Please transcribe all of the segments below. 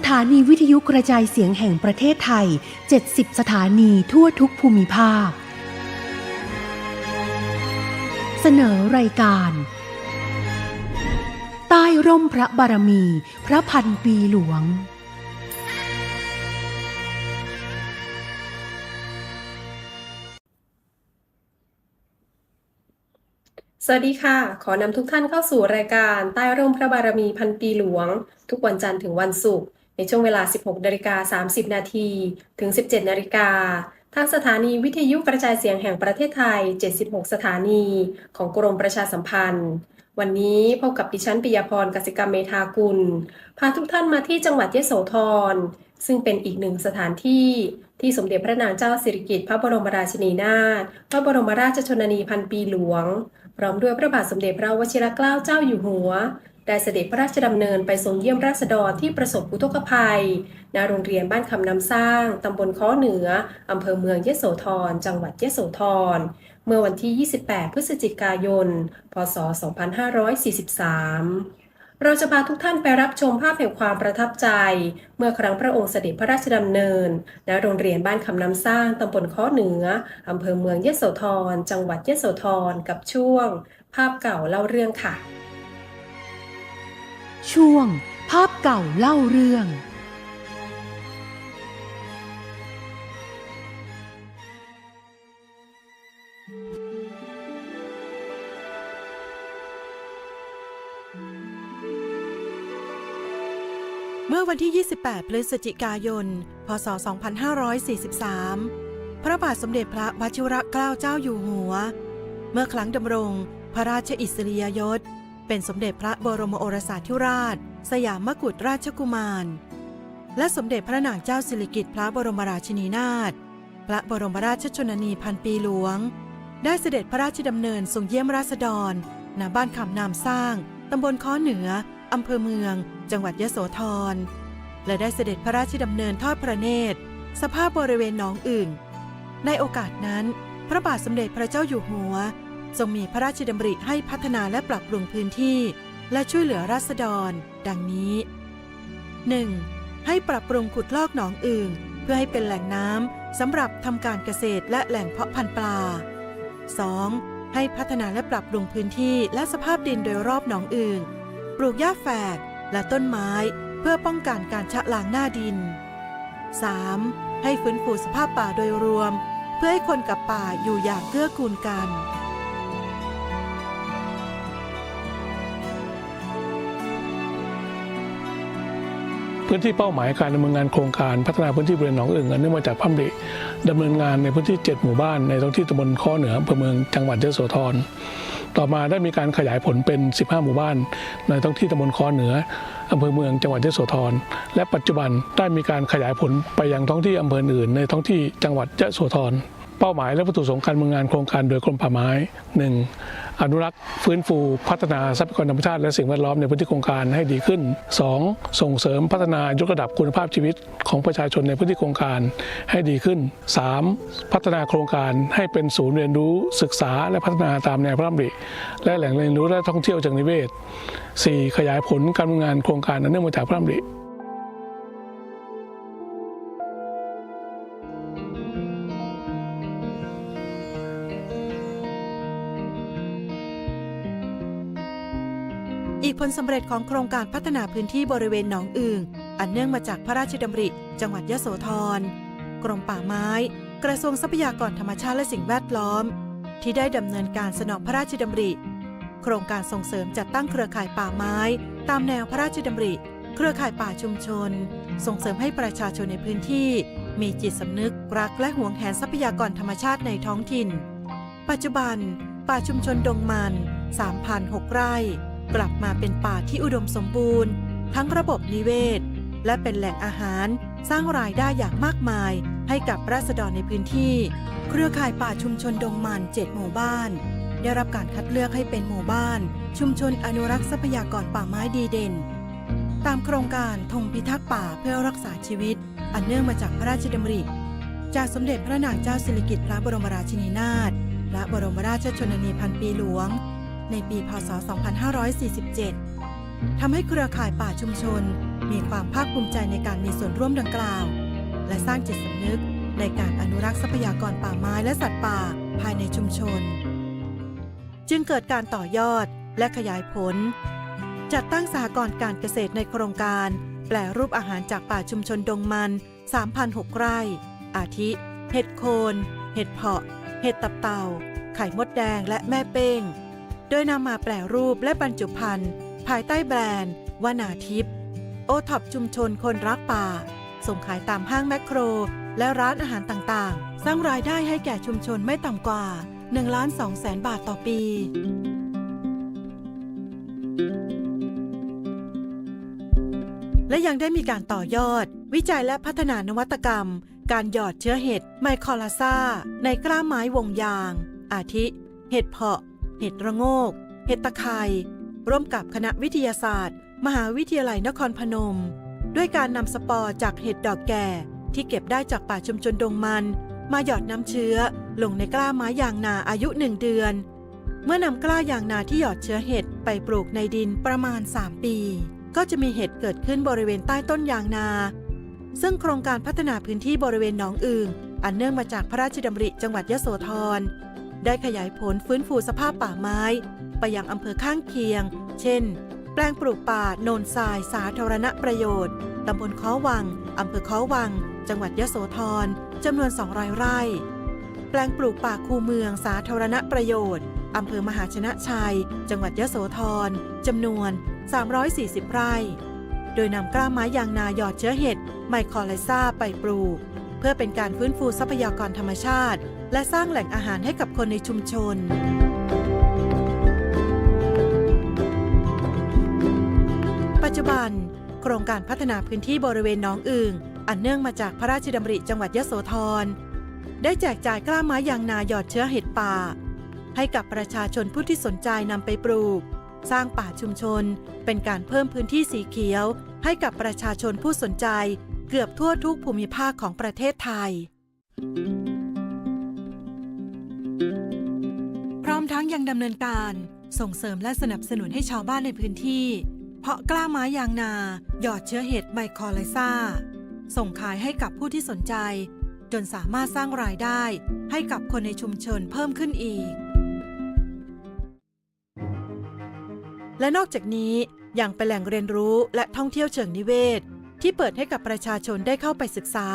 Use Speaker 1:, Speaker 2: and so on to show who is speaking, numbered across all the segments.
Speaker 1: สถานีวิทยุกระจายเสียงแห่งประเทศไทย 70 สถานีทั่วทุกภูมิภาค เสนอรายการ ใต้ร่มพระบารมี พระพันปีหลวง
Speaker 2: สวัสดีค่ะ ขอนำทุกท่านเข้าสู่รายการใต้ร่มพระบารมีพันปีหลวง ทุกวันจันทร์ถึงวันศุกร์ ในช่วงเวลา 16นาฬิกา30 นาทีถึง 17นาฬิกาทางสถานีวิทยุกระจายเสียงแห่งประเทศไทย 76 สถานีของกรมประชาสัมพันธ์ วันนี้พบกับดิฉันปิยพรกสิกรรมเมธากุล พาทุกท่านมาที่จังหวัดยโสธร ซึ่งเป็นอีกหนึ่งสถานที่ที่สมเด็จพระนางเจ้าสิริกิติ์พระบรมราชินีนาถ พระบรมราชชนนีพันปีหลวง พร้อมด้วยพระบาทสมเด็จพระวชิรเกล้าเจ้าอยู่หัว ได้เสด็จพระราชดำเนินไปทรงเยี่ยมราษฎรที่ประสบอุทกภัย ณ โรงเรียนบ้านคำน้ำสร้าง ตำบลค้อเหนือ อำเภอเมืองยโสธร จังหวัดยโสธร เมื่อวันที่ 28 พฤศจิกายน พศ 2543เราจะพาทุกท่านไปรับชมภาพแห่งความประทับใจ เมื่อครั้งพระองค์เสด็จพระราชดำเนิน ณ โรงเรียนบ้านคำน้ำสร้าง ตำบลค้อเหนือ อำเภอเมืองยโสธร จังหวัดยโสธร กับช่วง ภาพเก่าเล่าเรื่องค่ะ
Speaker 1: ช่วง ภาพเก่าเล่าเรื่อง
Speaker 3: เมื่อวันที่ 28 พฤศจิกายน พศ 2543 พระบาทสมเด็จพระวชิรเกล้าเจ้าอยู่หัว เมื่อครั้งดำรงพระราชอิสริยยศ เป็นสมเด็จพระบรมโอรสาธิราช สยามกุฎราชกุมาร และสมเด็จพระนางเจ้าสิริกิติ์พระบรมราชินีนาถ พระบรมราชชนนีพันปีหลวง ได้เสด็จพระราชดำเนินทรงเยี่ยมราษฎร ณ บ้านคำนามสร้าง ตำบลค้อเหนือ อำเภอเมือง จังหวัดยโสธร และได้เสด็จพระราชดำเนินทอดพระเนตร สภาพบริเวณหนองอึ่ง ในโอกาสนั้น พระบาทสมเด็จพระเจ้าอยู่หัว ทรงมีพระราชดำริให้พัฒนาและปรับปรุงพื้นที่ และช่วยเหลือราษฎร ดังนี้ 1. ให้ปรับปรุงขุดลอกหนองอึ่งเพื่อให้เป็นแหล่งน้ำสำหรับทำการเกษตรและแหล่งเพาะพันธุ์ปลา 2. ให้พัฒนาและปรับปรุงพื้นที่และสภาพดินโดยรอบหนองอึ่งปลูกหญ้าแฝกและต้นไม้เพื่อป้องกันการชะล้างหน้าดิน 3. ให้ฟื้นฟูสภาพป่าโดยรวม เพื่อให้คนกับป่าอยู่อย่างเกื้อกูลกัน
Speaker 4: พื้นที่เป้าหมายการดำเนินงานโครงการพัฒนาพื้นที่บริเวณหนองอึ่งอันเนื่องมาจากพระดำริดำเนินงานในพื้นที่ 7 หมู่บ้านในท้องที่ตำบลข้อเหนืออำเภอเมืองจังหวัดยโสธรต่อมาได้มีการขยายผลเป็น 15 หมู่บ้าน ในท้องที่ตำบลข้อเหนืออำเภอเมืองจังหวัดยโสธร และปัจจุบันได้มีการขยายผลไปยังท้องที่อำเภออื่นในท้องที่จังหวัดยโสธร เป้าหมายและวัตถุประสงค์การเนินงานโครงการโดยกรมป่าไม้ 1. อนุรักษ์ฟื้นฟู พัฒนาทรัพยากรธรรมชาติและสิ่งแวดล้อมในพื้นที่โครงการให้ดีขึ้น 2. ส่งเสริมพัฒนายกระดับคุณภาพชีวิตของประชาชนในพื้นที่โครงการให้ดีขึ้น 3. พัฒนาโครงการให้เป็นศูนย์เรียนรู้ศึกษาและพัฒนาตามแนวพระดำริและแหล่งเรียนรู้และท่องเที่ยวเชิงนิเวศ 4. ขยายผลการดำเนินงานโครงการอันเนื่องมาจากพระดำริ
Speaker 3: ลสำเร็จของโครงการพัฒนาพื้นที่บริเวณหนองอึ่งอันเนื่องมาจากพระราชดำริ จังหวัดยโสธร กรมป่าไม้ กระทรวงทรัพยากรธรรมชาติและสิ่งแวดล้อม ที่ได้ดำเนินการสนองพระราชดำริ โครงการส่งเสริมจัดตั้งเครือข่ายป่าไม้ ตามแนวพระราชดำริ เครือข่ายป่าชุมชน ส่งเสริมให้ประชาชนในพื้นที่ มีจิตสำนึกรักและหวงแหนทรัพยากรธรรมชาติในท้องถิ่น ปัจจุบัน ป่าชุมชนดงมัน3,006ไร่ กลับมาเป็นป่าที่อุดมสมบูรณ์ ทั้งระบบนิเวศ และเป็นแหล่งอาหาร สร้างรายได้อย่างมากมาย ให้กับราษฎรในพื้นที่ เครือข่ายป่าชุมชนดงมันเจ็ดหมู่บ้าน ได้รับการคัดเลือกให้เป็นหมู่บ้าน ชุมชนอนุรักษ์ทรัพยากรป่าไม้ดีเด่น ตามโครงการธงพิทักษ์ป่าเพื่อรักษาชีวิต อันเนื่องมาจากพระราชดำริ จากสมเด็จพระนางเจ้าสิริกิติ์พระบรมราชินีนาถและบรมราชชนนีพันปีหลวง ในปีพศ 2547 ทำให้เครือข่ายป่าชุมชน มีความภาคภูมิใจในการมีส่วนร่วมดังกล่าว และสร้างจิตสำนึกในการอนุรักษ์ทรัพยากรป่าไม้และสัตว์ป่าภายในชุมชน จึงเกิดการต่อยอดและขยายผล จัดตั้งสหกรณ์การเกษตรในโครงการ แปลรูปอาหารจากป่าชุมชนดงมัน 3,006 ไร่ อาทิ เห็ดโคน เห็ดเพาะ เห็ดตับเต่า ไข่มดแดงและแม่เป้ง โดยนำมาแปลรูปและบรรจุภัณฑ์ภายใต้แบรนด์วนาทิพย์โอท็อปชุมชนคนรักป่า ส่งขายตามห้างแมคโคร และร้านอาหารต่างๆ สร้างรายได้ให้แก่ชุมชนไม่ต่ำกว่า1ล้าน2แสนบาทต่อปี และยังได้มีการต่อยอด วิจัยและพัฒนานวัตกรรม การหยอดเชื้อเห็ดไมคอลาซาในกล้าไม้วงยาง อาทิ เห็ดเพาะ เห็ดระโงก เห็ดตะไคร่ร่วมกับคณะวิทยาศาสตร์ มหาวิทยาลัยนครพนม ด้วยการนำสปอร์จากเห็ดดอกแก่ ที่เก็บได้จากป่าชุมชนดงมัน มาหยอดน้ำเชื้อ ลงในกล้าไม้ยางนาอายุหนึ่งเดือน เมื่อนำกล้ายางนาที่หยอดเชื้อเห็ดไปปลูกในดินประมาณ 3 ปี ก็จะมีเห็ดเกิดขึ้นบริเวณใต้ต้นยางนา ซึ่งโครงการพัฒนาพื้นที่บริเวณหนองอึ่งอันเนื่องมาจากพระราชดำริจังหวัดยโสธร ได้ขยายผลฟื้นฟูสภาพป่าไม้ ไปยังอำเภอข้างเคียง เช่น แปลงปลูกป่าโนนทราย สาธารณประโยชน์ ตำบลค้อวัง อำเภอค้อวัง จังหวัดยโสธรจำนวน200ไร่ แปลงปลูกป่าคูเมือง สาธารณประโยชน์ อำเภอมหาชนะชัย จังหวัดยโสธรจำนวน 340 ไร่ โดยนำกล้าไม้ยางนาหยอดเชื้อเห็ดไมคอไลซาไปปลูก เพื่อเป็นการฟื้นฟูทรัพยากรธรรมชาติ และสร้างแหล่งอาหารให้กับคนในชุมชน ปัจจุบัน โครงการพัฒนาพื้นที่บริเวณหนองอึงอันเนื่องมาจากพระราชดำริจังหวัดยโสธร ได้แจกจ่ายกล้าไม้ยางนาหยอดเชื้อเห็ดป่า ให้กับประชาชนผู้ที่สนใจนำไปปลูก สร้างป่าชุมชน เป็นการเพิ่มพื้นที่สีเขียว ให้กับประชาชนผู้สนใจ เกือบทั่วทุกภูมิภาคของประเทศไทย มทั้งยังดำเนินการส่งเสริมและสนับสนุนให้ชาวบ้านในพื้นที่ เพาะกล้าไม้ยางนา หยอดเชื้อเห็ดไมคอไลซาส่งขายให้กับผู้ที่สนใจ จนสามารถสร้างรายได้ให้กับคนในชุมชนเพิ่มขึ้นอีก และนอกจากนี้ยังเป็นแหล่งเรียนรู้และท่องเที่ยวเชิงนิเวศ ที่เปิดให้กับประชาชนได้เข้าไปศึกษา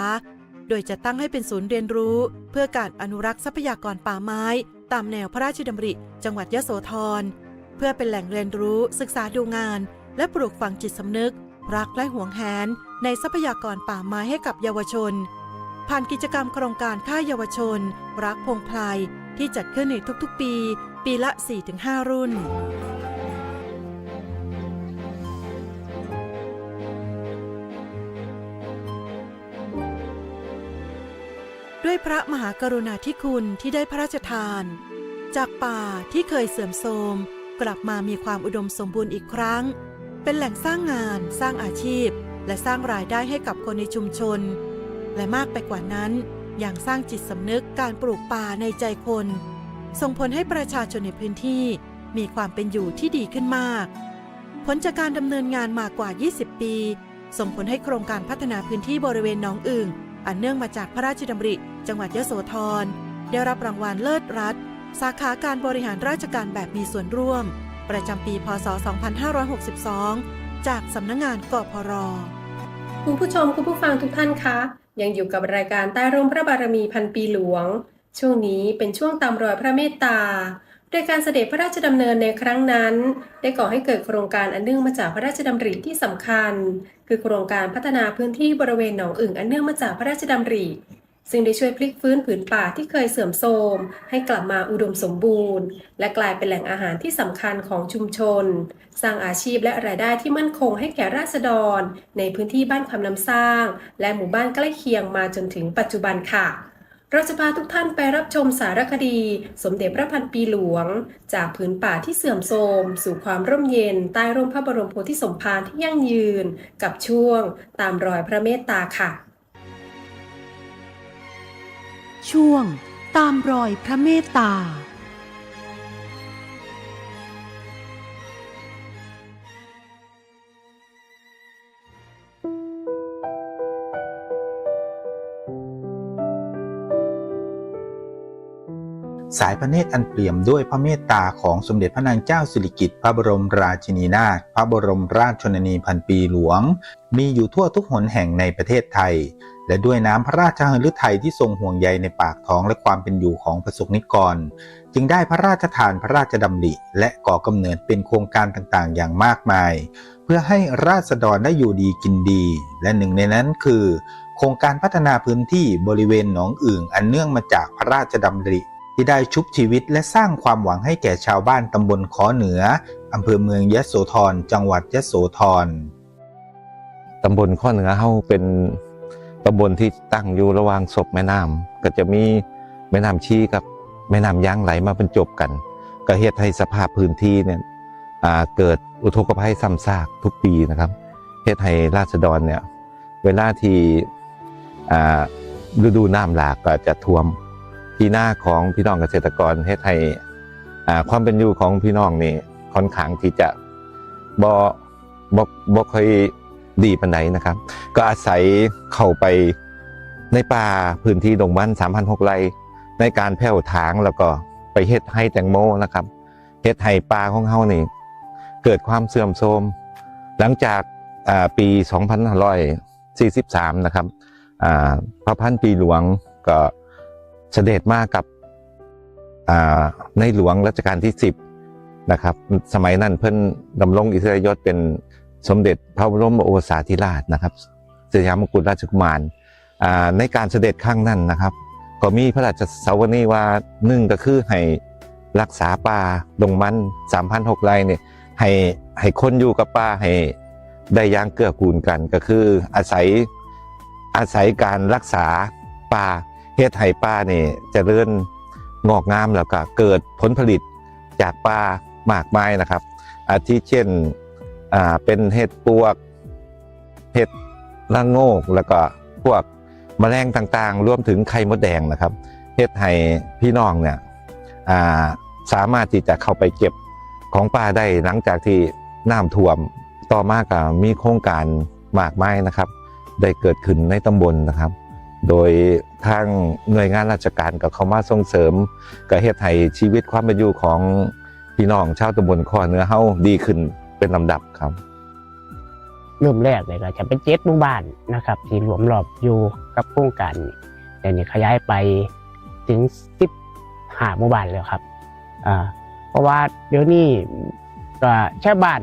Speaker 3: โดยจะตั้งให้เป็นศูนย์เรียนรู้ เพื่อการอนุรักษ์ทรัพยากรป่าไม้ ตามแนวพระราชดำริ จังหวัดยโสธร เพื่อเป็นแหล่งเรียนรู้ ศึกษาดูงาน และปลูกฝังจิตสำนึก รักและหวงแหน ในทรัพยากรป่าไม้ให้กับเยาวชน ผ่านกิจกรรมโครงการค่ายเยาวชน รักพงไพรที่จัดขึ้นในทุกๆปี ปีละ 4-5 รุ่น ด้วยพระมหากรุณาธิคุณที่ได้พระราชทาน จากป่าที่เคยเสื่อมโทรมกลับมามีความอุดมสมบูรณ์อีกครั้ง เป็นแหล่งสร้างงาน สร้างอาชีพ และสร้างรายได้ให้กับคนในชุมชน และมากไปกว่านั้นยังสร้างจิตสำนึกการปลูกป่าในใจคน ส่งผลให้ประชาชนในพื้นที่มีความเป็นอยู่ที่ดีขึ้นมาก ผลจากการดำเนินงานมากว่า 20 ปี ส่งผลให้โครงการพัฒนาพื้นที่บริเวณหนองอึ่ง อันเนื่องมาจากพระราชดำริ จังหวัดยโสธร ได้รับรางวัลเลิศรัฐ สาขาการบริหารราชการแบบมีส่วนร่วม ประจำปี พศ 2562 จากสำนักงงานกพร
Speaker 2: คุณผู้ชมคุณผู้ฟังทุกท่านคะ ยังอยู่กับรายการใต้ร่มพระบารมีพันปีหลวง ช่วงนี้เป็นช่วงตามรอยพระเมตตา โดยการเสด็จพระราชดำเนินในครั้งนั้น ได้ก่อให้เกิดโครงการอันเนื่องมาจากพระราชดำริที่สำคัญ คือโครงการพัฒนาพื้นที่บริเวณหนองอึ่งอันเนื่องมาจากพระราชดำริ ซึ่งได้ช่วยพลิกฟื้นผืนป่าที่เคยเสื่อมโทรม ให้กลับมาอุดมสมบูรณ์ และกลายเป็นแหล่งอาหารที่สำคัญของชุมชน สร้างอาชีพและรายได้ที่มั่นคงให้แก่ราษฎร ในพื้นที่บ้านคำน้ำสร้าง และหมู่บ้านใกล้เคียงมาจนถึงปัจจุบันค่ะ เราจะพาทุกท่านไปรับชมสารคดี สมเด็จพระพันปีหลวง จากผืนป่าที่เสื่อมโทรม สู่ความร่มเย็น ใต้ร่มพระบรมโพธิสมภารที่ยั่งยืน กับช่วง ตามรอยพระเมตตาค่ะ
Speaker 1: ช่วง ตามรอยพระเมตตา
Speaker 5: สายพระเนตรอันเปี่ยมด้วยพระเมตตาของสมเด็จพระนางเจ้าสิริกิติ์พระบรมราชินีนาถพระบรมราชชนนีพันปีหลวง มีอยู่ทั่วทุกหนแห่งในประเทศไทย และด้วยน้ำพระราชหฤทัยที่ทรงห่วงใยในปากท้องและความเป็นอยู่ของประสบนิกร จึงได้พระราชทานพระราชดำริ และก่อกำเนิดเป็นโครงการต่างๆ อย่างมากมาย เพื่อให้ราษฎรได้อยู่ดีกินดี และหนึ่งในนั้นคือ โครงการพัฒนาพื้นที่บริเวณหนองอึ่งอันเนื่องมาจากพระราชดำริ ที่ได้ชุบชีวิตและสร้างความหวังให้แก่ชาวบ้านตำบลขอเหนืออำเภอเมืองยะโสธรจังหวัดยะโสธร
Speaker 6: ตำบลข้อเหนือเฮาเป็นตำบลที่ตั้งอยู่ระหว่างศพแม่น้ำก็จะมีแม่น้ำชีกับแม่น้ำยางไหลมาบรรจบกัน ก็เฮ็ดให้สภาพพื้นที่เนี่ยอ่าเกิดอุทกภัยซ้ำซากทุกปีนะครับเฮ็ดให้ราษฎรเนี่ยเวลาที่อ่าฤดูน้ำหลากก็จะท่วม ที่หน้าของพี่น้องเกษตรกรเฮ็ดให้ความเป็นอยู่ของพี่น้องนี่ค่อนข้างที่จะบ่บ่บ่ค่อยดีปานใดนะครับ ก็อาศัยเข้าไปในป่าพื้นที่ดงมัน3,600ไร่ในการแผ่วถางแล้วก็ไปเฮ็ดให้แตงโมนะครับเฮ็ดให้ป่าของเฮานี่เกิดความเสื่อมโทรมหลังจากอ่าปี 2543 นะครับอ่าพระพันปีหลวงก็ เสด็จมากับในหลวงรัชกาลที่ 10นะครับสมัยนั้นเพิ่นดำรงอิสริยยศเป็นสมเด็จพระบรมโอรสาธิราชนะครับสยามกุฎราชกุมารในการเสด็จครั้งนั้นนะครับ ก็มีพระราชสาวนีว่าหนึ่งก็คือให้รักษาป่าดงมัน3,600ไร่เนี่ยให้ให้คนอยู่กับป่าให้ได้อยางเกื้อกูลกันก็คืออาศัยอาศัยการรักษาป่า เฮ็ดให้ป่าเนี่ยจเจริญงอกงามแล้วก็เกิดผลผลิตจากป่ามากมายนะครับ อาทิเช่นอ่าเป็นเห็ดปวกเห็ดละโงกแล้วก็พวกแมลงต่างๆ รวมถึงไข่มดแดงนะครับเห็ดให้พี่น้องเนี่ยอ่าสามารถที่จะเข้าไปเก็บของป่าได้หลังจากที่น้ำท่วมต่อมาก็มีโครงการมากมายนะครับ ได้เกิดขึ้นในตำบลนะครับ โดยทางหน่วยงานราชการกับเขามาส่งเสริมกับเฮ็ดให้ชีวิตความเป็นอยู่ของพี่น้องชาวตำบลข้อเนื้อเฮาดีขึ้นเป็นลำดับครับ
Speaker 7: เริ่มแรกเลยก็จะเป็นเจ็ดหมู่บ้านนะครับ ที่รวมรอบอยู่กับโครงการนี้แต่นี่ขยายไปถึงสิบหาหมู่บ้านแล้วครับอ่าเพราะว่าเดี๋ยวนี้ก็ชาวบ้าน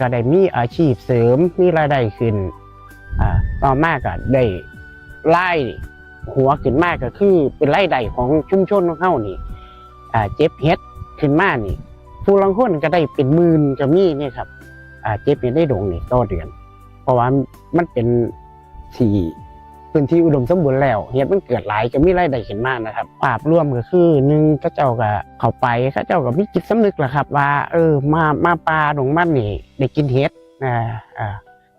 Speaker 7: ก็ได้มีอาชีพเสริมมีรายได้ขึ้นอ่าต่อมาก็ได้ ไล่หัวขึ้นมากก็คือ เป็นรายได้ของชุมชนของเฮานี่อ่าเจ็บเฮ็ดขึ้นมานี่ผู้ลังคนก็ได้เป็นหมื่นก็มีเนี่ยครับอ่าเจ็บเห็ดได้ดงนี่ต่อเดือน เพราะว่ามันเป็นที่พื้นที่อุดมสมบูรณ์แล้วเห็ดมันเกิดหลายก็มีรายได้ขึ้นมานะครับภาพรวมก็คือหนึ่งข้าเจ้าก็เข้าไปข้าเจ้าก็มีจิตสำนึกแหละครับ ว่า เออมามาปลาดงมันนี่ได้กินเห็ดอ่าอ่า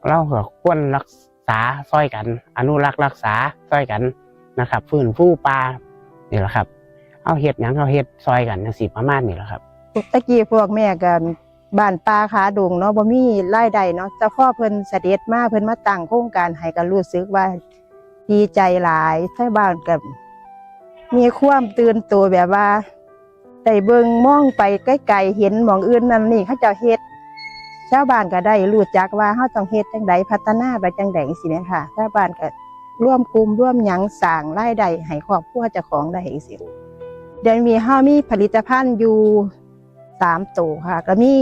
Speaker 7: เราก็ควรรักษาซอยกัน อนุรักษ์รักษาซอยกันนะครับฟื้นฟูปลานี่แหละครับเอาเห็ดหยังเอาเห็ดซอยกันจังสิประมาณนี้แหละครับ
Speaker 8: ตะกี้พวกแม่กันบ้านป่าขาดงเนาะบ่มีรายได้เนาะแต่พ่อเพิ่นเสด็จมาเพิ่นมาตั้งโครงการให้ก็รู้สึกว่าดีใจหลายชาวบ้านก็มีความตื่นตัวแบบว่าได้เบิ่งมองไปไกลๆเห็นหมองอื่นนั่นนี่เขาเจ้าเฮ็ด ชาวบ้านก็ได้รู้จักว่าเฮาต้องเฮ็ดจังใดพัฒนาไปจังใดจังซี่แหมค่ะชาวบ้านก็ร่วมกลุ่มร่วมหยังสร้างรายได้ให้ครอบครัวเจ้าของได้จังซี่เดี๋ยวมีเฮามีผลิตภัณฑ์อยู่สามตัวค่ะ ก็มี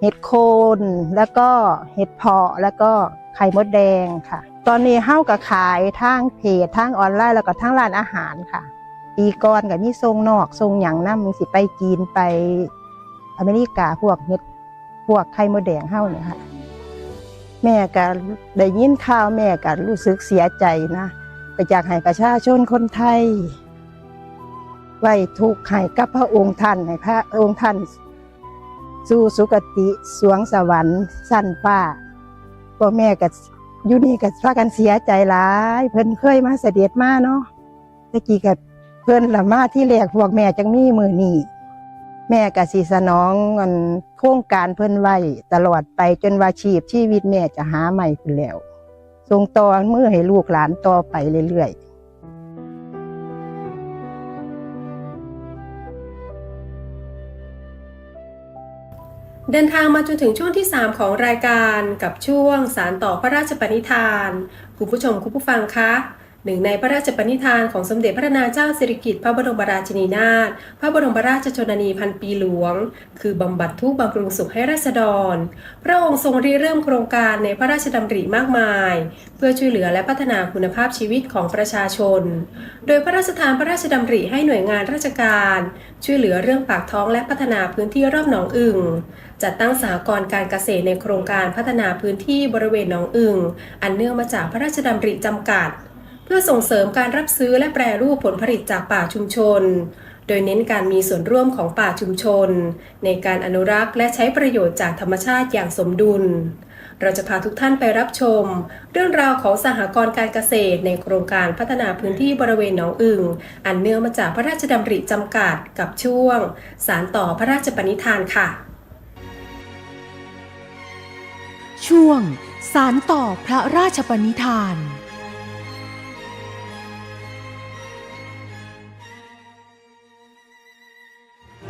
Speaker 8: เห็ดโคนแล้วก็เห็ดเพาะแล้วก็ไข่มดแดงค่ะ ตอนนี้เฮ้ากับขายทางเพจทางออนไลน์แล้วก็ทางร้านอาหารค่ะ ปีก่อนกับมีทรงนอกทรงหยังน้ำมึงสิไปจีนไปอเมริกาพวกเห็ด พวกไข่มดแดงเฮ้าเนี่ยค่ะแม่ก็ได้ยินข่าวแม่ก็รู้สึกเสียใจนะไปจากให้ประชาชนคนไทย ไว้ทุกข์ให้กับพระองค์ท่านให้พระองค์ท่านสู่สุคติสวงสวรรค์สั้นฟ้าพ่อแม่ก็อยู่นี่ก็พากันเสียใจหลาย เพิ่นเคยมาเสด็จมาเนาะตะกี้ก็เพิ่นละมาที่แรกพวกแม่จังมีมือนี่ แม่กสีสนองมันโครงการเพิ่นไว้ตลอดไปจนว่าชีพชีวิตแม่จะหาใหม่ขึ้นแล้วทรงต่อเมื่อให้ลูกหลานต่อไปเรื่อยๆ
Speaker 2: เดินทางมาจนถึงช่วงที่ 3 ของรายการกับช่วงสารต่อพระราชปณิธาน คุณผู้ชมคุณผู้ฟังคะ หนึ่งในพระราชปณิธานของสมเด็จพระนางเจ้าสิริกิติ์พระบรมราชินีนาถ พระบรมราชชนนีพันปีหลวง คือบำบัดทุกข์บำรุงสุขให้ราษฎร พระองค์ทรงริเริ่มโครงการในพระราชดำริมากมาย เพื่อช่วยเหลือและพัฒนาคุณภาพชีวิตของประชาชน โดยพระราชทานพระราชดำริให้หน่วยงานราชการ ช่วยเหลือเรื่องปากท้องและพัฒนาพื้นที่รอบหนองอึ่งจัดตั้งสหกรณ์การเกษตรในโครงการพัฒนาพื้นที่บริเวณหนองอึ่งอันเนื่องมาจากพระราชดำริจำกัด เพื่อส่งเสริมการรับซื้อและแปรรูปผลผลิตจากป่าชุมชน โดยเน้นการมีส่วนร่วมของป่าชุมชน ในการอนุรักษ์และใช้ประโยชน์จากธรรมชาติอย่างสมดุล เราจะพาทุกท่านไปรับชม เรื่องราวของสหกรณ์การเกษตร ในโครงการพัฒนาพื้นที่บริเวณหนองอึ่งอันเนื่องมาจากพระราชดำริจำกัดกับช่วง สารต่อพระราชปณิธานค่ะ
Speaker 1: ช่วง สารต่อพระราชปณิธาน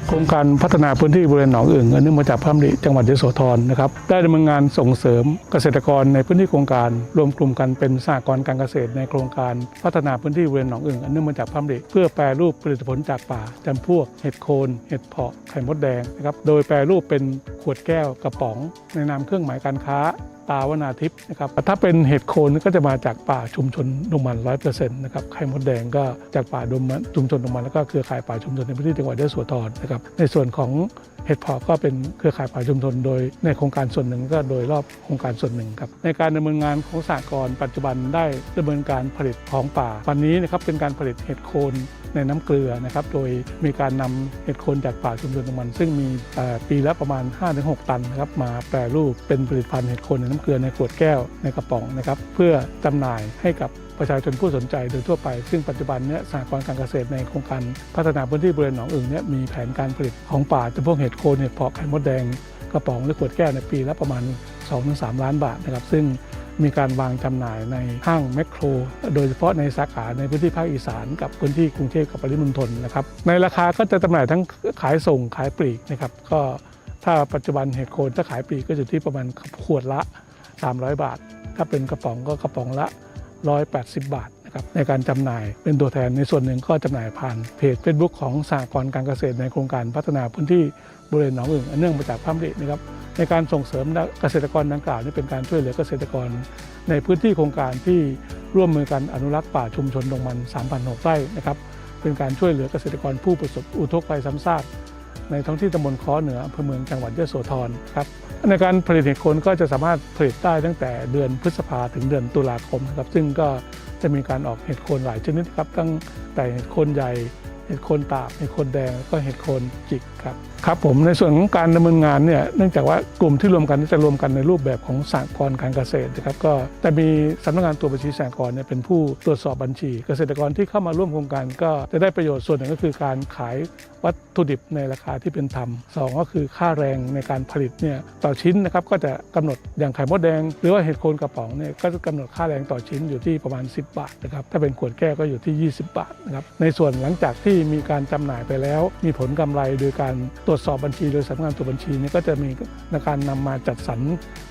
Speaker 4: โครงการพัฒนาพื้นที่บริเวณหนองอึ่งอันเนื่องมาจากพระดำริจังหวัดยโสธรนะครับได้ดำเนินงานส่งเสริมเกษตรกรในพื้นที่โครงการ รวมกลุ่มกันเป็นสหกรณ์การเกษตรในโครงการพัฒนาพื้นที่บริเวณหนองอึ่งอันเนื่องมาจากพระดำริเพื่อแปรรูปผลิตผลจากป่าจำพวกเห็ดโคนเห็ดเพาะไข่มดแดงนะครับโดยแปรรูปเป็นขวดแก้วกระป๋อง ในนามเครื่องหมายการค้า ตาวนาทิพย์นะครับถ้าเป็นเห็ดโคนก็จะมาจากป่าชุมชนดงมันร้อยเปอร์เซ็นต์นะครับไข่มดแดงก็จากป่าดงมันชุมชนดงมันแล้วก็เครือข่ายป่าชุมชนในพื้นที่จังหวัดยโสธรนะครับในส่วนของเห็ดพาะก็เป็นเครือข่ายป่าชุมชนโดยในโครงการส่วนหนึ่งก็โดยรอบโครงการส่วนหนึ่งครับในการดำเนินงานของสหกรณ์ปัจจุบันได้ดำเนินการผลิตของป่าวันนี้นะครับเป็นการผลิตเห็ดโคนในน้ำเกลือนะครับ โดยมีการนำเห็ดโคนจากป่าชุมชนดงมัน ซึ่งมีปีละประมาณ 5-6 ตันนะครับมาแปรรูปเป็นผลิตภัณฑ์เห็ดโคนในน้ำเกลือในขวดแก้วในกระป๋องนะครับเพื่อจำหน่ายให้กับประชาชนผู้สนใจโดยทั่วไป ซึ่งปัจจุบันเนี้สหกรณ์การเกษตรในโครงการพัฒนาพื้นที่บริเวณหนองอึ่งเนี่ยมีแผนการผลิตของป่าจำพวกเห็ดโคนเห็ดเพาะไข่มดแดงกระป๋องหรือขวดแก้วในปีละประมาณ 2-3 ล้านบาทนะครับซึ่งมีการวางจำหน่ายในห้างแมคโคร โดยเฉพาะในสาขาในพื้นที่ภาคอีสานกับพื้นที่กรุงเทพกับปริมณฑลนะครับ ในราคาก็จะจำหน่ายทั้งขายส่งขายปลีกนะครับ ก็ถ้าปัจจุบันเห็ดโคนถ้าขายปลีกก็อยู่ที่ประมาณขวดละ 300 บาท ถ้าเป็นกระป๋องก็กระป๋องละ 180 บาทนะครับในการจำหน่ายเป็นตัวแทนในส่วนหนึ่งก็จำหน่ายผ่านเพจ Facebook ของสหกรณ์การเกษตรในโครงการพัฒนาพื้นที่บริเวณหนองอึ่งอันเนื่องมาจากพระมรินะครับในการส่งเสริมเกษตรกรดังกล่าวนี่เป็นการช่วยเหลือเกษตรกร ในพื้นที่โครงการที่ร่วมมือกันอนุรักษ์ป่าชุมชนดงมัน3,600ไร่นะครับเป็นการช่วยเหลือเกษตรกรผู้ประสบอุทกภัยซ้ำซาก ในท้องที่ตำบลค้อเหนืออำเภอเมืองจังหวัดยโสธรครับในการผลิตเห็ดโคนก็จะสามารถผลิตได้ตั้งแต่เดือนพฤษภาถึงเดือนตุลาคมครับซึ่งก็จะมีการออกเห็ดโคนหลายชนิดครับตั้งแต่เห็ดโคนใหญ่เห็ดโคนตาบเห็ดโคนแดงแล้วก็เห็ดโคนจิกครับครับผมในส่วนของการดำเนินงานเนี่ยเนื่องจากว่ากลุ่มที่รวมกันจะรวมกันในรูปแบบของสหกรการเกษตรนะครับก็จะมีสำนักงานตัวบัญชีสหกรเนี่ยเป็นผู้ตรวจสอบบัญชี เกษตรกรที่เข้ามาร่วมโครงการก็จะได้ประโยชน์ส่วนหนึ่งก็คือการขายวัตถุดิบในราคาที่เป็นธรรมสองก็คือค่าแรงในการผลิตเนี่ยต่อชิ้นนะครับก็จะกำหนดอย่างไข่มดแดง หรือว่าเห็ดโคนกระป๋องเนี่ยก็จะกำหนดค่าแรงต่อชิ้นอยู่ที่ประมาณ 10 บาทนะครับถ้าเป็นขวดแก้วก็อยู่ที่ 20 บาทนะครับในส่วนหลังจากที่มีการจำหน่ายไปแล้ว มีผลกำไรโดยการตรวจสอบบัญชีโดยสำนักงานตัวจบัญชีเนี่ยก็จะมีในการนำมาจัดสรร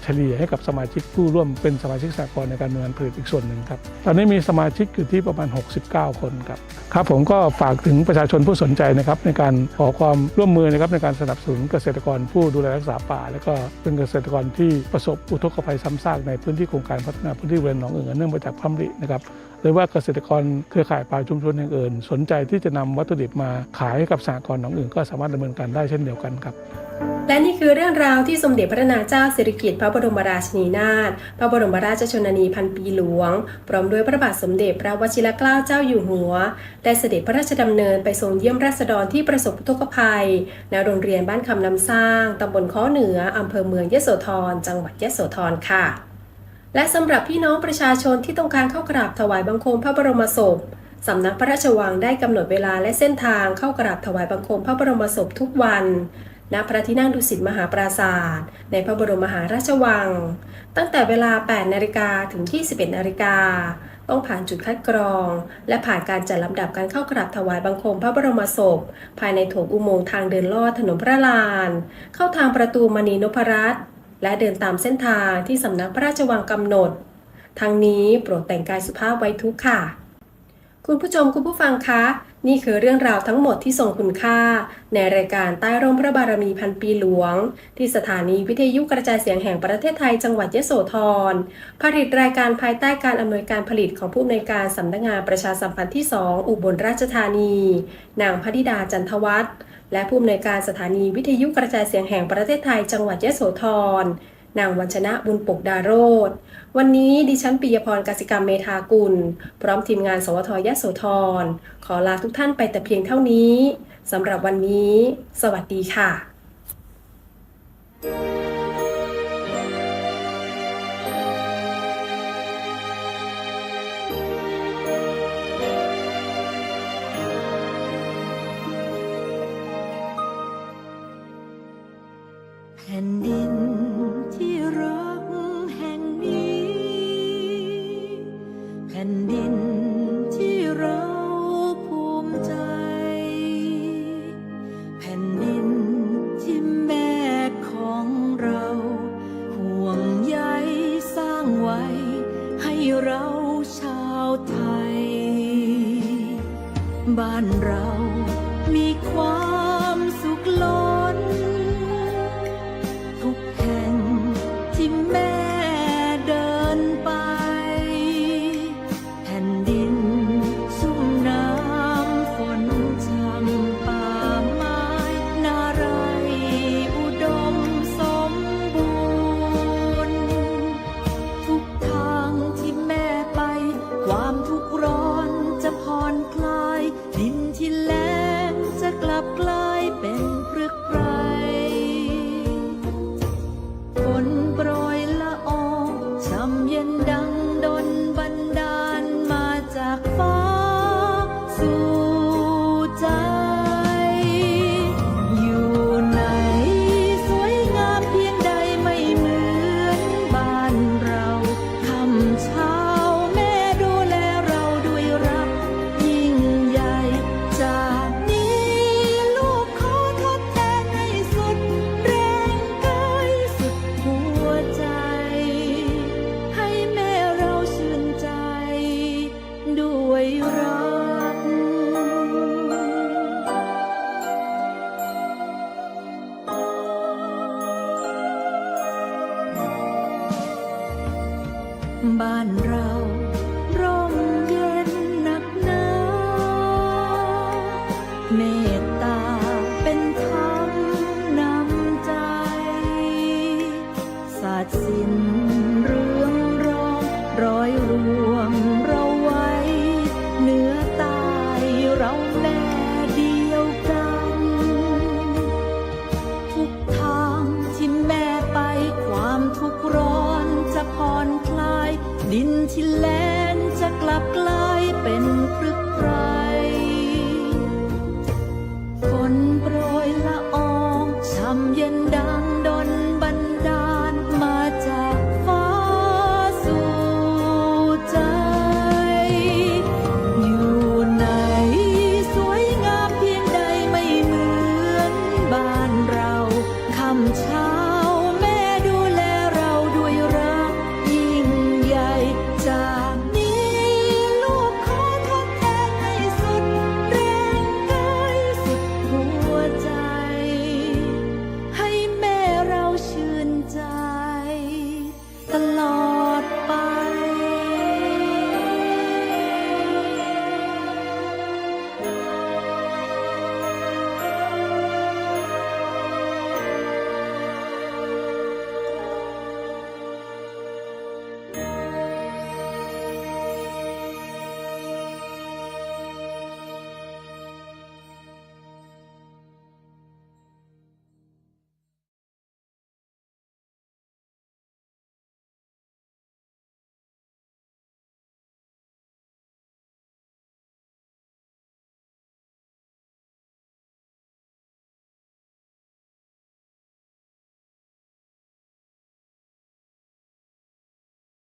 Speaker 4: เฉลี่ยให้กับสมาชิกผู้ร่วมเป็นสมาชิกสหกรณ์ในการดำเนินงผลิตอีกส่วนหนึ่งครับ ตอนนี้มีสมาชิกอยู่ที่ประมาณ 69 คนครับครับผมก็ฝากถึงประชาชนผู้สนใจนะครับในการขอความร่วมมือนะครับในการสนับสนุนเกษตรกรผู้ดูแลรักษาป่า และก็เป็นเกษตรกรที่ประสบอุทกภัยซ้ำซากในพื้นที่โครงการพัฒนาพื้นที่เวณหนองเอิงอันเนื่องมาจากพรมรินะครับหรือว่าเกษตรกรเครือข่ายป่าชุมชนอย่างอื่น สนใจที่จะนำวัตถุดิบมาขายให้กับสหกรณ์หนองอื่น ก็สามารถดำเนินการได้เช่นเดียวกันครับ
Speaker 2: และนี่คือเรื่องราวที่สมเด็จพระนางเจ้าสิริกิติ์พระบรมราชินีนาถ พระบรมราชชนนีพันปีหลวง พร้อมด้วยพระบาทสมเด็จพระวชิรเกล้าเจ้าอยู่หัว ได้เสด็จพระราชดำเนินไปทรงเยี่ยมราษฎรที่ประสบอุทกภัย ณ โรงเรียนบ้านคำน้ำสร้าง ตำบลค้อเหนือ อำเภอเมืองยโสธร จังหวัดยโสธรค่ะ และสำหรับพี่น้องประชาชนที่ต้องการเข้ากราบถวายบังคมพระบรมศพ สำนักพระราชวังได้กำหนดเวลาและเส้นทางเข้ากราบถวายบังคมพระบรมศพทุกวันณพระที่นั่งดุสิตมหาปราศาสตร์ในพระบรมมหาราชวัง ตั้งแต่เวลา 8 นาฬิกาถึงที่11นาฬิกา ต้องผ่านจุดคัดกรอง และผ่านการจัดลำดับการเข้ากราบถวายบังคมพระบรมศพ ภายในโถงอุโมงค์ทางเดินลอดถนนพระลาน เข้าทางประตูมณีนพรัตน์และเดินตามเส้นทางที่สำนักพระราชวังกำหนดทางนี้โปรดแต่งกายสุภาพไว้ทุกข์ค่ะ คุณผู้ชมคุณผู้ฟังคะ นี่คือเรื่องราวทั้งหมดที่ทรงคุณค่า ในรายการใต้ร่มพระบารมีพันปีหลวง ที่สถานีวิทยุกระจายเสียงแห่งประเทศไทยจังหวัดยโสธร ผลิตรายการภายใต้การอำนวยการผลิตของผู้อำนวยการสำนักงานประชาสัมพันธ์ที่ 2 อุบลราชธานี นางพธิดาจันทวัฒน์และผู้อำนวยการสถานีวิทยุกระจายเสียงแห่งประเทศไทยจังหวัดยโสธร นางวัญชนะบุญปกดาโรธวันนี้ดิฉันปิยพรกสิกรรมเมธากุล พร้อมทีมงานสวทยโสธร ขอลาทุกท่านไปแต่เพียงเท่านี้สำหรับวันนี้ สวัสดีค่ะ
Speaker 9: แผ่นดิ